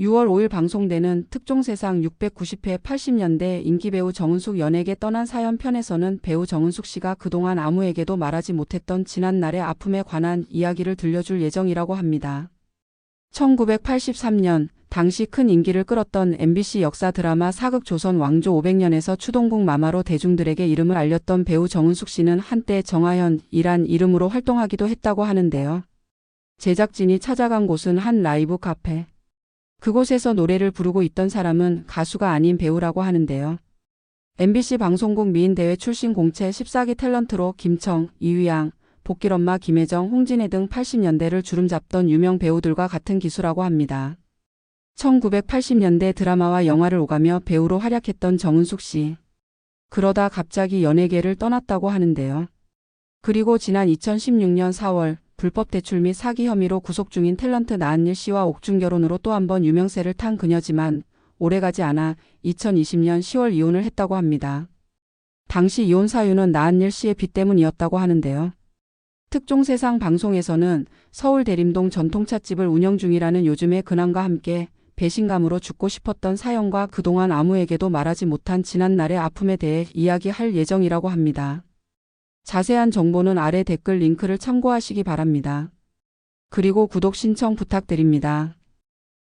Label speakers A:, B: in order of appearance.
A: 6월 5일 방송되는 특종세상 690회 80년대 인기배우 정은숙 연예계 떠난 사연 편에서는 배우 정은숙 씨가 그동안 아무에게도 말하지 못했던 지난날의 아픔에 관한 이야기를 들려줄 예정이라고 합니다. 1983년 당시 큰 인기를 끌었던 MBC 역사 드라마 사극 조선 왕조 500년에서 추동국 마마로 대중들에게 이름을 알렸던 배우 정은숙 씨는 한때 정하현이란 이름으로 활동하기도 했다고 하는데요. 제작진이 찾아간 곳은 한 라이브 카페. 그곳에서 노래를 부르고 있던 사람은 가수가 아닌 배우라고 하는데요. MBC 방송국 미인대회 출신 공채 14기 탤런트로 김청, 이휘양, 복길엄마 김혜정, 홍진혜 등 80년대를 주름잡던 유명 배우들과 같은 기수라고 합니다. 1980년대 드라마와 영화를 오가며 배우로 활약했던 정은숙 씨. 그러다 갑자기 연예계를 떠났다고 하는데요. 그리고 지난 2016년 4월 불법 대출 및 사기 혐의로 구속 중인 탤런트 나은일 씨와 옥중 결혼으로 또 한 번 유명세를 탄 그녀지만 오래가지 않아 2020년 10월 이혼을 했다고 합니다. 당시 이혼 사유는 나은일 씨의 빚 때문이었다고 하는데요. 특종세상 방송에서는 서울 대림동 전통찻집을 운영 중이라는 요즘의 근황과 함께 배신감으로 죽고 싶었던 사연과 그동안 아무에게도 말하지 못한 지난날의 아픔에 대해 이야기할 예정이라고 합니다. 자세한 정보는 아래 댓글 링크를 참고하시기 바랍니다. 그리고 구독 신청 부탁드립니다.